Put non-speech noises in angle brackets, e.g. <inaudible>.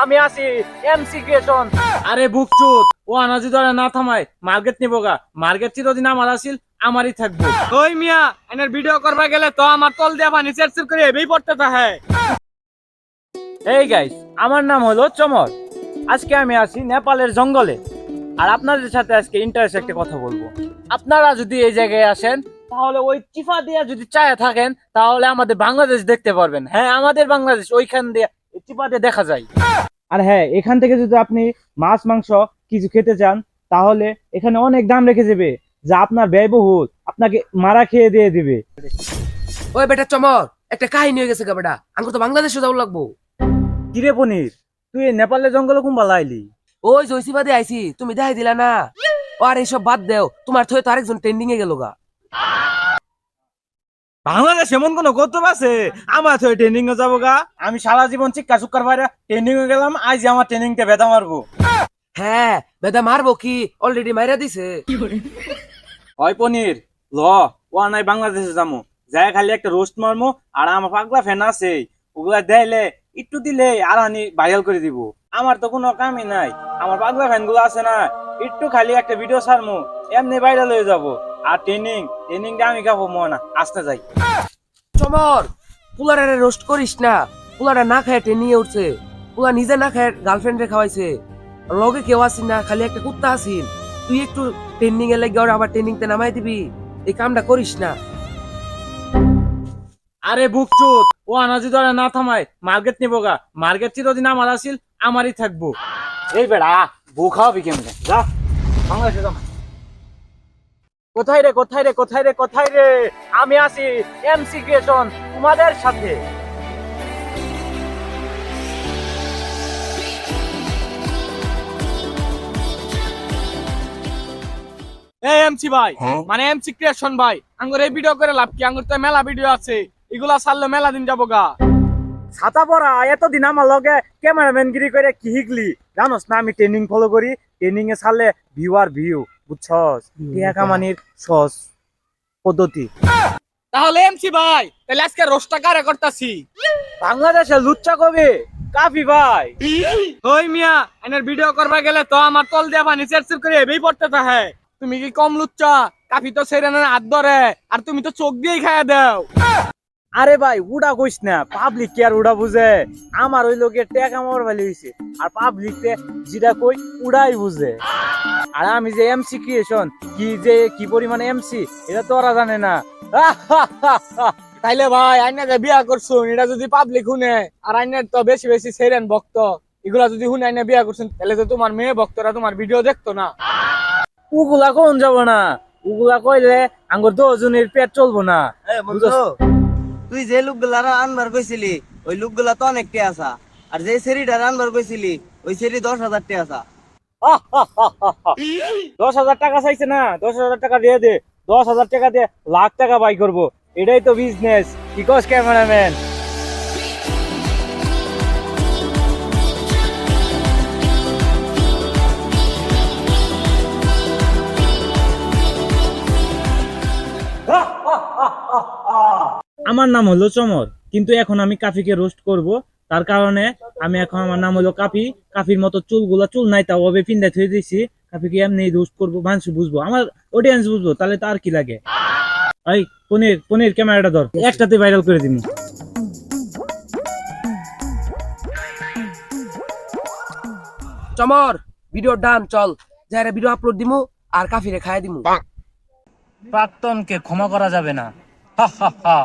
আমি আছি MC creation আরে বুকচুত ও আনাজি ধরে না থামায় মার্কেট নিবো গা। মার্কেট চিরদিন আমার আসিল আমারই থাকব। ওই মিয়া এনার ভিডিও করবা গেলে তো আমার তল দিয়া পানি চেরচের করে এবেই পড়তে থাকে। এই গাইস আমার নাম হলো চমর। আজকে আমি আছি নেপালের জঙ্গলে। আর আপনাদের সাথে আজকে ইন্টারেস্ট একটা কথা বলব। আপনারা যদি এই জায়গায় আসেন তাহলে ওই চিফা দিয়ে যদি চায় থাকেন তাহলে আমাদের বাংলাদেশ দেখতে পারবেন। হ্যাঁ আমাদের বাংলাদেশ ওইখান দিয়ে চিপা দিয়ে দেখা যায়। আর হ্যাঁ এখান থেকে যদি আপনি মাছ মাংস কিছু খেতে চান তাহলে এখানে অনেক দাম রেখে দেবে যা আপনার ব্যয়বহুল। আপনাকে মারা খেয়ে দিয়ে দিবে। ওই বেটা চমর একটা কাহিনী হয়ে গেছে গা বেটা। আঙ্গুর তো বাংলাদেশে যাও লাগবো। কিরে পনির তুই এই নেপালের জঙ্গলে কুম্বা লাইলি ওই জয়সিবাদে আইছি তুমি দেখাই দিলা না? আর এইসব বাদ দেও তোমার থয়ে তো আরেকজন ট্রেন্ডিং এ গেল গা। বাংলাদেশ এমন কোন কর্তব্য আছে? আমার তো ট্রেনিং এ যাব গা। আমি সারা জীবন চিক্কা চুক্কার বাইরে ট্রেনিং এ গেলাম আজ আমার ট্রেনিং তে বেদা মারবো। হ্যাঁ বেদা মারবো কি? অলরেডি মাইরা দিছে। হয় পনির ল ও নাই বাংলাদেশে যামু। যাই খালি একটা রোস্ট মারমু আর আমার পাগলা ফ্যান আছে ওগুলা দেইলে একটু দিলে আর আনি ভাইরাল করে দিব। আমার তো কোনো কামই নাই। আমার পাগলা ফ্যানগুলো আছে না একটু খালি একটা ভিডিও ছাড়মু এমনি ভাইরাল হয়ে যাব। আর ট্রেনিং ট্রেনিংটা আমি খাব মনে আসতে যাই। চমর পুলারে রোস্ট করিস না। পুলারা না খায় ট্রেনিং এ উঠছে। পুলা নিজে না খায় গার্লফ্রেন্ড খাওয়াইছে। লগে কেউ আসিস না খালি একটা কুত্তা আসিল। তুই একটু ট্রেনিং এ লেগে আবার ট্রেনিং তে নামাই দিবি। এই কামটা করিস না। আরে বুকচুত ও আনাজি ধরে না থামায় মার্কেট নিবো গা। মার্কেট চিরদিন আমার আসিল আমারই থাকব। এই বেড়া বউ খাওয়াবি কেমনে? যা বাংলাদেশে যা। কোথায় রে কোথায় রে কোথায় রে কোথায় রে? আমি আছি এমসি ক্রিয়েশন তোমাদের সাথে। এই এমসি ভাই মানে এমসি ক্রিয়েশন ভাই আঙ্গুর এই ভিডিও করে লাভ কি? আঙ্গুর তো মেলা ভিডিও আছে এগুলা ছাড়লে মেলা দিন যাব গা। ছাতা পরা এতদিন আমার লগে ক্যামেরাম্যান গিরি করে কি জানোস না আমি ট্রেনিং ফলো করি ট্রেনিং এ ছাড়লে ভিউ আর ভিউ বুঝছস টিয়া কামানির সস পদ্ধতি। তাহলে এমসি ভাই তাহলে আজকে রোস্টটা কারে করতাছি? বাংলাদেশে লুচ্চা কবে কাফি ভাই। ওই মিয়া এনার ভিডিও করবা গেলে তো আমার তল দিয়া পানি চেরচের করে এবেই পড়তে থাকে। তুমি কি কম লুচ্চা? কাফি তো না হাত ধরে। আর তুমি তো চোখ দিয়েই খাইয়া দাও। আরে ভাই উড়া কইস না পাবলিক কি আর উড়া বুঝে? আমার ওই লোকের টেকা মার ভালো হয়েছে আর পাবলিক যেটা কই উড়াই বুঝে। আর আমি যে এমসি ক্রিয়েশন কি যে কি পরিমাণে এমসি এটা তো ওরা জানে না। <laughs> তাইলে ভাই আইনা যে বিয়া করছুন এটা যদি পাবলিক শুনে আর আইনের তো বেশি বেশি সেরেন ভক্ত এগুলা যদি শুনে আইনা বিয়া করছেন তাহলে তো তোমার মেয়ে ভক্তরা তোমার ভিডিও দেখতো না। উগুলা কোন যাব না? উগুলা কইলে আঙ্গুর দশজনের পেট চলবো না? তুই যে লোকগুলা আনবার কইছিলি ওই লোকগুলা তো অনেক টিয়াসা আর যে সেরিটা আনবার কইছিলি ওই সেরি দশ হাজার টিয়াসা <laughs> দশ হাজার টাকা চাইছে না, দশ হাজার টাকা দিয়ে দে, দশ হাজার টাকা দিয়ে লাখ টাকা বাই করব। এটাই তো বিজনেস কস ক্যামেরাম্যান <laughs> আমার নাম হলো চমর, কিন্তু এখন আমি কাফিকে রোস্ট করব। তার কারণে আমি এখন আমার নাম হলো কাফি। কাফির মতো চুলগুলা চুল নাই তাও ভাবে পিন্ডা থুয়ে দিছি। কাফিকে এমনি রোস্ট করব মানুষ বুঝব। আমার অডিয়েন্স বুঝব তাহলে তো আর কি লাগে? এই পনির পনির ক্যামেরাটা ধর। একটাতে ভাইরাল করে দিবি চমর ভিডিও ডান চল। যারা ভিডিও আপলোড দিমু আর কাফিরে খাইয়া দিমু। প্রাক্তনকে ক্ষমা করা যাবে না। হা হা হা।